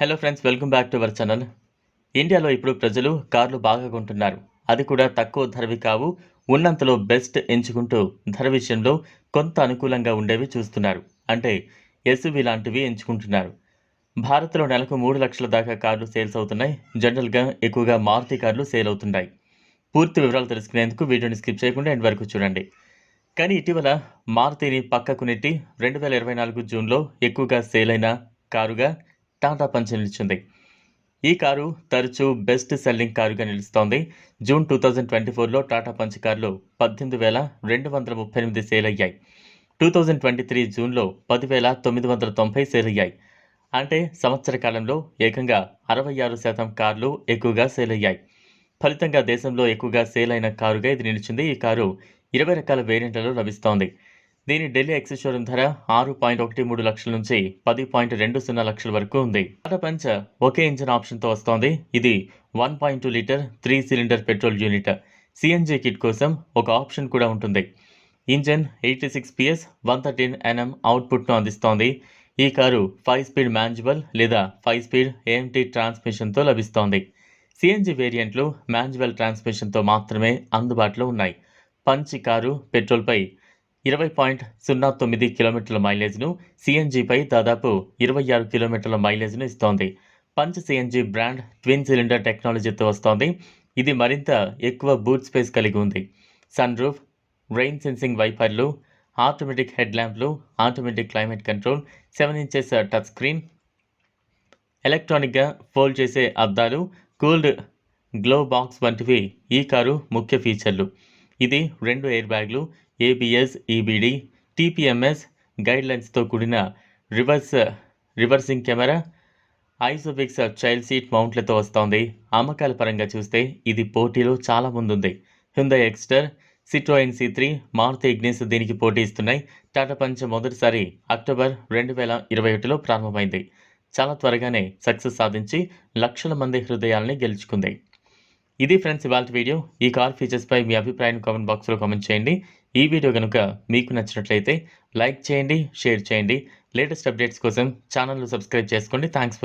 Hello friends welcome back to our channel ఇండియాలో ఇప్పుడు ప్రజలు కార్లు బాగా కొంటున్నారు. అది కూడా తక్కువ ధరవి కావు. ఉన్నంతలో బెస్ట్ ఎంచుకుంటూ ధర విషయంలో కొంత అనుకూలంగా ఉండేవి చూస్తున్నారు. అంటే ఎస్యువి లాంటివి ఎంచుకుంటున్నారు. భారత్లో నెలకు మూడు లక్షల దాకా కార్లు సేల్స్ అవుతున్నాయి. జనరల్గా ఎక్కువగా మారుతి కార్లు సేల్ అవుతున్నాయి. పూర్తి వివరాలు తెలుసుకునేందుకు వీడియోని స్కిప్ చేయకుండా ఎండ్ వరకు చూడండి. కానీ ఇటీవల మారుతిని పక్కకు నెట్టి రెండు వేల ఇరవై నాలుగు జూన్లో ఎక్కువగా సేల్ అయిన కారుగా టాటా పంచ్ నిలిచింది. ఈ కారు తరచూ బెస్ట్ సెల్లింగ్ కారుగా నిలుస్తోంది. జూన్ టూ థౌజండ్ ట్వంటీ ఫోర్లో టాటా పంచ్ కార్లు పద్దెనిమిది వేల రెండు వందల ముప్పై ఎనిమిది సేల్ అయ్యాయి టూ థౌజండ్ ట్వంటీ త్రీ జూన్లో పదివేల తొమ్మిది వందల తొంభై సేల్ అయ్యాయి అంటే సంవత్సర కాలంలో ఏకంగా అరవై ఆరు శాతం కార్లు ఎక్కువగా సేల్ అయ్యాయి ఫలితంగా దేశంలో ఎక్కువగా సేల్ అయిన కారుగా ఇది నిలిచింది. ఈ కారు ఇరవై రకాల వేరియంట్లలో లభిస్తోంది. దీని ఢిల్లీ ఎక్స్ షోరూమ్ ధర ఆరు పాయింట్ ఒకటి మూడు లక్షల నుంచి పది పాయింట్ రెండు సున్నా లక్షల వరకు ఉంది. టాటా పంచ్ ఒకే ఇంజిన్ ఆప్షన్తో వస్తోంది. ఇది one point two litre three cylinder petrol unit. CNG kit కోసం ఒక ఆప్షన్ కూడా ఉంటుంది. Engine eighty six PS one thirteen NM అవుట్పుట్ను అందిస్తోంది. ఈ కారు ఫైవ్ స్పీడ్ మాన్యువల్ లేదా ఫైవ్ స్పీడ్ ఏఎంటీ ట్రాన్స్మిషన్తో లభిస్తోంది. సిఎన్జి వేరియంట్లు మ్యాన్జువల్ ట్రాన్స్మిషన్తో మాత్రమే అందుబాటులో ఉన్నాయి. పంచి కారు పెట్రోల్పై ఇరవై పాయింట్ సున్నా తొమ్మిది కిలోమీటర్ల మైలేజ్ను సిఎన్జిపై దాదాపు ఇరవై ఆరు కిలోమీటర్ల మైలేజ్ను ఇస్తోంది. Punch CNG brand twin cylinder టెక్నాలజీతో వస్తోంది. ఇది మరింత ఎక్కువ బూట్ స్పేస్ కలిగి ఉంది. సన్ రూఫ్ రెయిన్ సెన్సింగ్ వైపర్లు automatic head ల్యాంప్లు automatic climate control seven inches touch screen ఎలక్ట్రానిక్గా ఫోల్డ్ చేసే అద్దాలు కూల్డ్ గ్లో బాక్స్ వంటివి ఈ కారు ముఖ్య ఫీచర్లు. ఇది రెండు ఎయిర్ బ్యాగ్లు ఏబిఎస్ ఈబిడి టీపీఎంఎస్ గైడ్లైన్స్తో కూడిన reverse reversing camera ISOFIX child seat మౌంట్లతో వస్తోంది. అమ్మకాల పరంగా చూస్తే ఇది పోటీలో చాలా ముందుంది. Hyundai Exter Citroen C three Maruti Ignis దీనికి పోటీ ఇస్తున్నాయి. టాటా పంచ్ మొదటిసారి అక్టోబర్ రెండు వేల ఇరవై ఒకటిలో ప్రారంభమైంది. చాలా త్వరగానే సక్సెస్ సాధించి లక్షల మంది హృదయాల్ని గెలుచుకుంది. ఇది ఫ్రెండ్స్ ఇవాళ వీడియో. ఈ కార్ ఫీచర్స్పై మీ అభిప్రాయాన్ని కామెంట్ బాక్స్లో కామెంట్ చేయండి. ఈ వీడియో కనుక మీకు నచ్చినట్లయితే లైక్ చేయండి షేర్ చేయండి. లేటెస్ట్ అప్డేట్స్ కోసం ఛానల్ను సబ్స్క్రైబ్ చేసుకోండి. థ్యాంక్స్